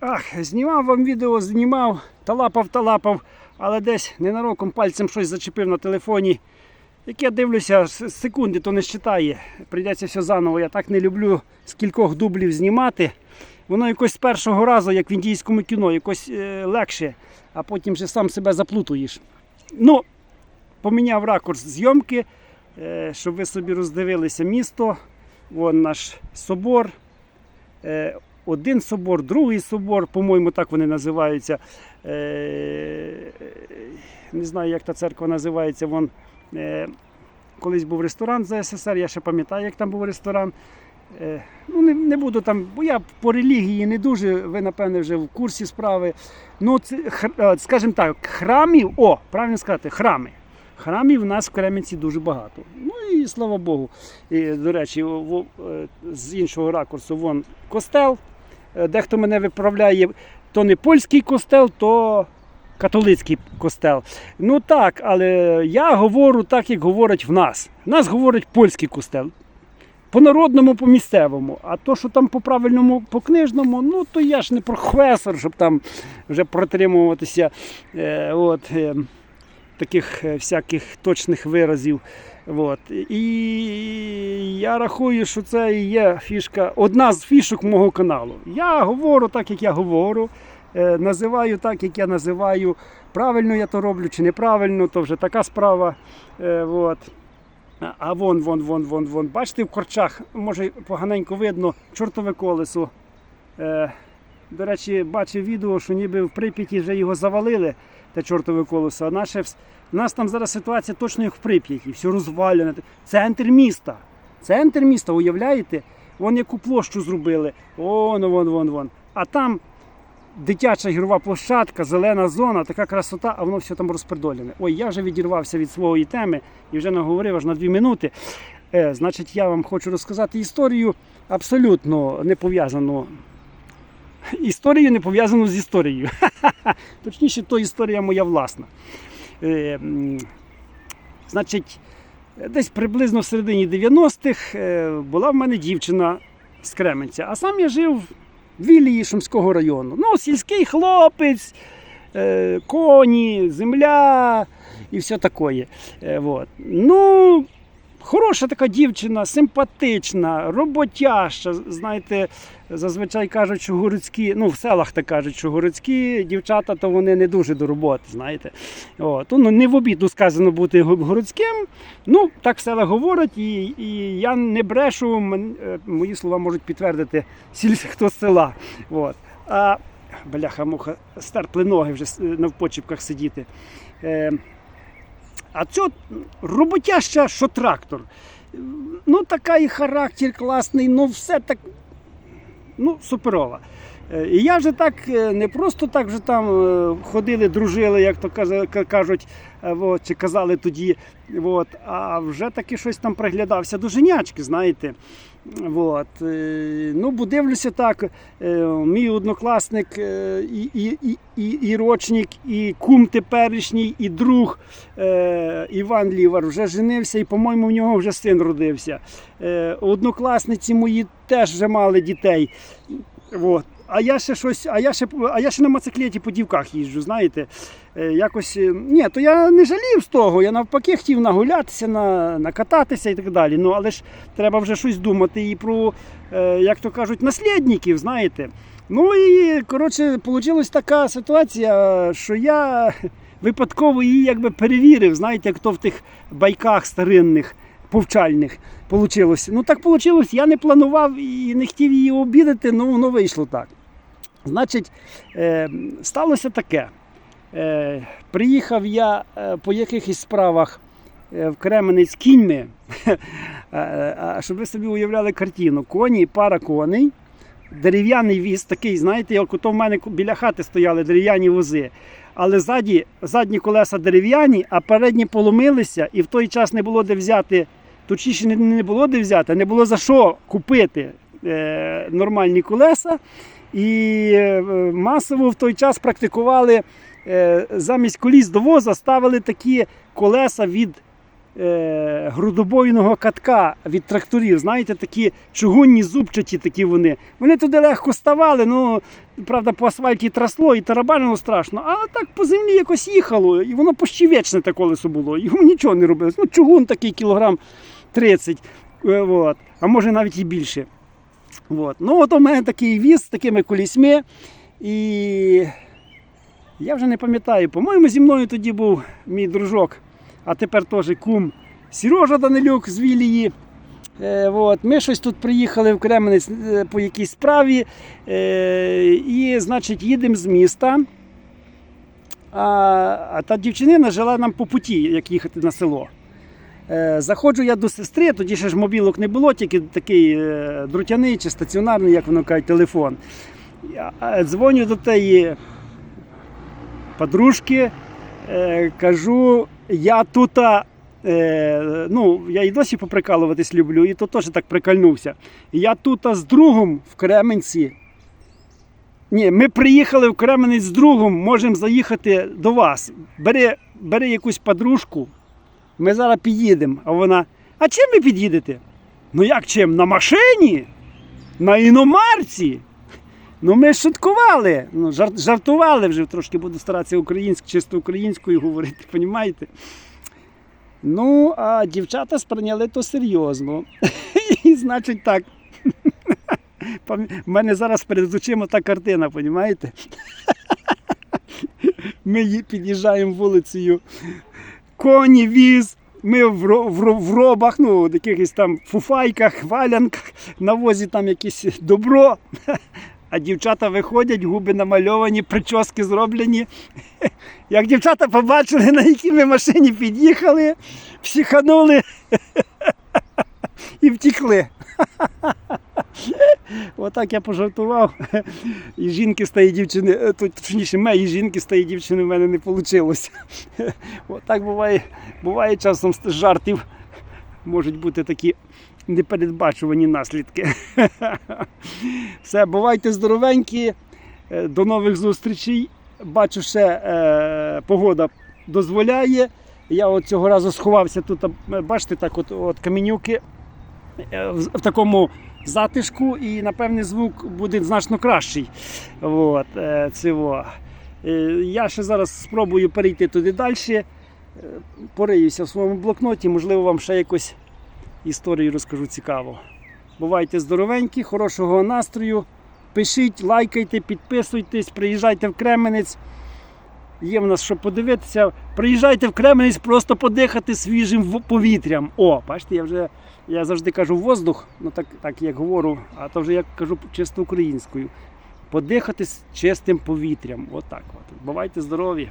Ах, знімав вам відео, знімав, талапав, талапав, але десь ненароком пальцем щось зачепив на телефоні. Як я дивлюся, секунди то не считає. Прийдеться все заново. Я так не люблю з кількох дублів знімати. Воно якось з першого разу, як в індійському кіно, якось е, легше, а потім вже сам себе заплутуєш. Ну, поміняв ракурс зйомки, е, щоб ви собі роздивилися місто. Вон наш собор. Е, один собор, другий собор, по-моєму, так вони називаються. Е, не знаю, як та церква називається. Вон, е, колись був ресторан за СССР, я ще пам'ятаю, як там був ресторан. Е, ну, не, не буду там, бо я по релігії не дуже, ви, напевне, вже в курсі справи. Ну, це, скажімо так, храмів, о, правильно сказати, храми. Храмів у нас в Кременці дуже багато. Ну і слава Богу. І, до речі, з іншого ракурсу вон костел. Е, Дехто мене виправляє, то не польський костел, то католицький костел. Ну так, але я говорю так, як говорять в нас. В нас говорить польський костел. По народному, по місцевому. А то, що там по правильному, по книжному, ну то я ж не професор, щоб там вже протримуватися е, от, е, таких е, всяких точних виразів. От. І я рахую, що це і є фішка, одна з фішок мого каналу. Я говорю так, як я говорю, е, називаю так, як я називаю. Правильно я то роблю чи неправильно, то вже така справа. Е, от. А- вон, вон, вон, вон, вон. Бачите, в корчах, може поганенько видно, чортове колесо. До речі, бачив відео, що ніби в Прип'яті вже його завалили, те чортове колесо. А наше, у нас там зараз ситуація точно як в Прип'яті, все розвалене. Центр міста. Центр міста, уявляєте? Вон яку площу зробили. Вон, вон, вон, вон. А там дитяча ігрова площадка, зелена зона, така красота, а воно все там розпердолене. Ой, я вже відірвався від своєї теми і вже наговорив аж на дві минути. Е, значить, я вам хочу розказати історію абсолютно не пов'язану. Історію не пов'язану з історією. Точніше, то історія моя власна. Е, значить, десь приблизно в середині 90-х е, була в мене дівчина з Кременця, а сам я жив в Вілії Шумського району. Ну, сільський хлопець, е, коні, земля і все таке. Е, вот. Ну, хороша така дівчина, симпатична, роботяща. Знаєте, зазвичай кажуть, що городські, ну в селах так кажуть, що городські дівчата, то вони не дуже до роботи, знаєте. От. Ну, не в обіду сказано бути городським. Ну, так в селах говорять, і, і я не брешу, е, мої слова можуть підтвердити сіль, хто з села. От. А бляха муха, стерпли ноги вже на впочіпках сидіти. Е, а цю роботяща, що трактор. Ну, така і характер класний, ну все так. Ну, суперова. Е, І я вже так е, не просто так вже там е, ходили, дружили, як то кажуть, от, чи казали тоді. От, а вже таки щось там приглядався до женячки, знаєте. От. Ну, бо дивлюся так, мій однокласник і, і, і, і, рочник, і кум теперішній, і друг Іван Лівар вже женився, і, по-моєму, в нього вже син родився. Однокласниці мої теж вже мали дітей. От. А я ще щось, а я ще, а я ще на моциклеті по дівках їжджу, знаєте. Е, Якось, е, ні, то я не жалів з того, я навпаки хотів нагулятися, на, накататися і так далі. Ну, але ж треба вже щось думати і про, е, як то кажуть, наслідників, знаєте. Ну і коротше, вийшла така ситуація, що я випадково її якби перевірив, знаєте, як то в тих байках старинних, повчальних получилось. Ну так вийшло, я не планував і не хотів її обідати, ну воно вийшло так. Значить, е, сталося таке. Е, приїхав я е, по якихось справах в Кременець кіньми. Щоб ви собі уявляли картину: коні, пара коней, дерев'яний віз, такий, знаєте, як ото в мене біля хати стояли дерев'яні вози. Але ззаді, задні колеса дерев'яні, а передні поломилися, і в той час не було де взяти, точніше не, було де взяти, не було за що купити нормальні колеса. І е, масово в той час практикували е, замість коліс до воза ставили такі колеса від е, грудобойного катка від тракторів. Знаєте, такі чугунні зубчаті такі вони. Вони туди легко ставали, ну, правда, по асфальті трасло і тарабанило страшно, а так по землі якось їхало, і воно пощівечне те колесо було. Йому нічого не робилось. Ну, чугун такий кілограм 30, е, от, а може навіть і більше. От. Ну, от у мене такий віз з такими колісьми. І я вже не пам'ятаю, по-моєму, зі мною тоді був мій дружок, а тепер теж кум Сережа Данилюк з Вілії. Е, от. Ми щось тут приїхали в Кременець е, по якійсь справі. Е, і, значить, їдемо з міста. А, а та дівчинина жила нам по путі, як їхати на село. Е, Заходжу я до сестри, тоді ще ж мобілок не було, тільки такий е, друтяний чи стаціонарний, як воно кажуть, телефон. Я е, дзвоню до тієї подружки, кажу, я тут, ну, я і досі поприкалуватись люблю, і то теж так прикольнувся. Я тут з другом в Кременці. Ні, ми приїхали в Кременець з другом, можемо заїхати до вас. Бери, бери якусь подружку, ми зараз під'їдемо. А вона, а чим ви під'їдете? Ну як чим? На машині? На іномарці? Ну ми шуткували, ну, жар- жартували вже, трошки буду старатися українськ, чисто українською говорити, розумієте? Ну, а дівчата сприйняли то серйозно. І значить так. У мене зараз перед очима та картина, розумієте? Ми ї- під'їжджаємо вулицею, коні, віз. Ми в, в, в робах, ну, в якихось там фуфайках, валянках, на возі там якесь добро. А дівчата виходять, губи намальовані, прически зроблені. Як дівчата побачили, на якій ми машині під'їхали, психанули і втікли. Отак я пожартував. І жінки з дівчини, е, то- точніше, моєї жінки тієї дівчини в мене не вийшло. Отак буває, буває часом з жартів. Можуть бути такі непередбачувані наслідки. Все, бувайте здоровенькі. Е, До нових зустрічей. Бачу, ще е, погода дозволяє. Я от цього разу сховався тут, бачите, так от, от каменюки е, в такому затишку, і напевне звук буде значно кращий. От, е, цього. Е, я ще зараз спробую перейти туди далі. Е, Пориюся в своєму блокноті, можливо, вам ще якось історію розкажу цікаво. Бувайте здоровенькі, хорошого настрою. Пишіть, лайкайте, підписуйтесь, приїжджайте в Кременець. Є в нас що подивитися. Приїжджайте в Кременець просто подихати свіжим повітрям. О, бачите, я вже я завжди кажу воздух, ну так, так як говорю, а то вже я кажу чисто українською. Подихати з чистим повітрям. Отак. От. Бувайте здорові!